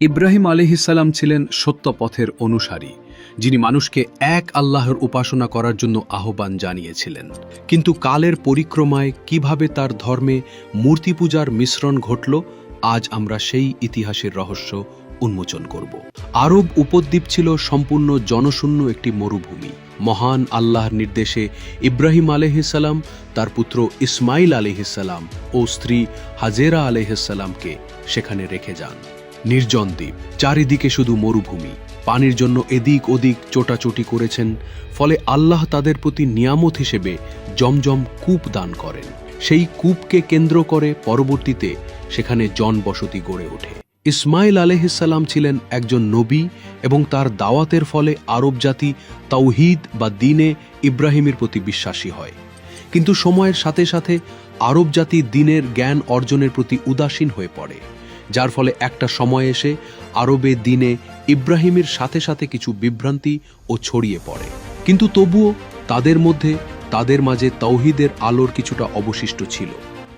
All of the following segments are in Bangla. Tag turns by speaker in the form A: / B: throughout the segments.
A: ইব্রাহিম আলিহিসাল্লাম ছিলেন সত্য পথের অনুসারী, যিনি মানুষকে এক আল্লাহর উপাসনা করার জন্য আহ্বান জানিয়েছিলেন। কিন্তু কালের পরিক্রমায় কীভাবে তার ধর্মে মূর্তি পূজার মিশ্রণ ঘটল, আজ আমরা সেই ইতিহাসের রহস্য উন্মোচন করব। আরব উপদ্বীপ ছিল সম্পূর্ণ জনশূন্য একটি মরুভূমি। মহান আল্লাহর নির্দেশে ইব্রাহিম আলহিসাল্লাম তার পুত্র ইসমাইল আলহিসাল্লাম ও স্ত্রী হাজেরা আলহিসাল্লামকে সেখানে রেখে যান। নির্জন দ্বীপ, চারিদিকে শুধু মরুভূমি। পানির জন্য এদিক ওদিক চোটাচুটি করেছেন, ফলে আল্লাহ তাদের প্রতি নিয়ামত হিসেবে জমজম কূপ দান করেন। সেই কূপকে কেন্দ্র করে পরবর্তীতে সেখানে জনবসতি গড়ে ওঠে। ইসমাইল আলহিসাল্লাম ছিলেন একজন নবী এবং তার দাওয়াতের ফলে আরব জাতি তাওহিদ বা দিনে ইব্রাহিমের প্রতি বিশ্বাসী হয়। কিন্তু সময়ের সাথে সাথে আরব জাতি দিনের জ্ঞান অর্জনের প্রতি উদাসীন হয়ে পড়ে। যার ফলে একটা সময় এসে আরবে দিনে ইব্রাহিমের সাথে সাথে কিছু বিভ্রান্তি ও ছড়িয়ে পড়ে। কিন্তু তবুও তাদের মধ্যে, তাদের মাঝে তৌহিদের আলোর কিছুটা অবশিষ্ট ছিল।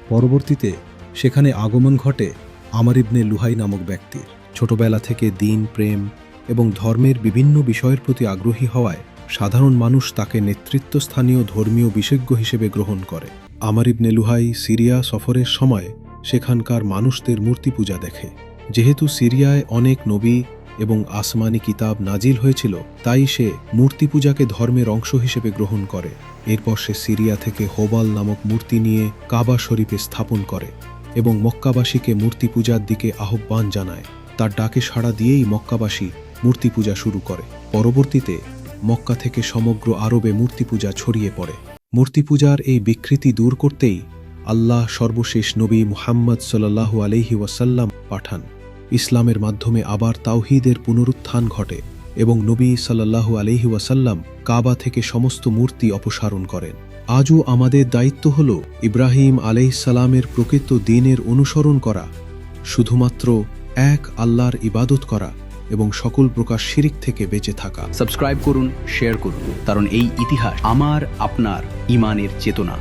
B: পরবর্তীতে সেখানে আগমন ঘটে আমার ইবনে লুহাই নামক ব্যক্তির। ছোটবেলা থেকে দিন, প্রেম এবং ধর্মের বিভিন্ন বিষয়ের প্রতি আগ্রহী হওয়ায় সাধারণ মানুষ তাকে নেতৃত্বস্থানীয় ধর্মীয় বিশেজ্ঞ হিসেবে গ্রহণ করে। আমার ইবনে লুহাই সিরিয়া সফরের সময় সেখানকার মানুষদের মূর্তি পূজা দেখে। যেহেতু সিরিয়ায় অনেক নবী এবং আসমানি কিতাব নাজিল হয়েছিল, তাই সে মূর্তি পূজাকে ধর্মের অংশ হিসেবে গ্রহণ করে। এরপর সে সিরিয়া থেকে হোবাল নামক মূর্তি নিয়ে কাবা শরীফে স্থাপন করে এবং মক্কাবাসীকে মূর্তি পূজার দিকে আহ্বান জানায়। তার ডাকে সাড়া দিয়েই মক্কাবাসী মূর্তি পূজা শুরু করে। পরবর্তীতে মক্কা থেকে সমগ্র আরবে মূর্তি পূজা ছড়িয়ে পড়ে। মূর্তি পূজার এই বিকৃতি দূর করতেই আল্লাহ সর্বশেষ নবী মুহাম্মদ সাল্লাল্লাহু আলহি ওয়াসাল্লাম পাঠান। ইসলামের মাধ্যমে আবার তাওহিদের পুনরুত্থান ঘটে এবং নবী সাল্লাল্লাহু আলহি ওয়াসাল্লাম কাবা থেকে সমস্ত মূর্তি অপসারণ করেন। আজও আমাদের দায়িত্ব হল ইব্রাহিম আলাইসালামের প্রকৃত দিনের অনুসরণ করা, শুধুমাত্র এক আল্লাহর ইবাদত করা এবং সকল প্রকার শিরিক থেকে বেঁচে থাকা।
A: সাবস্ক্রাইব করুন, শেয়ার করুন, কারণ এই ইতিহাস আমার, আপনার ইমানের চেতনা।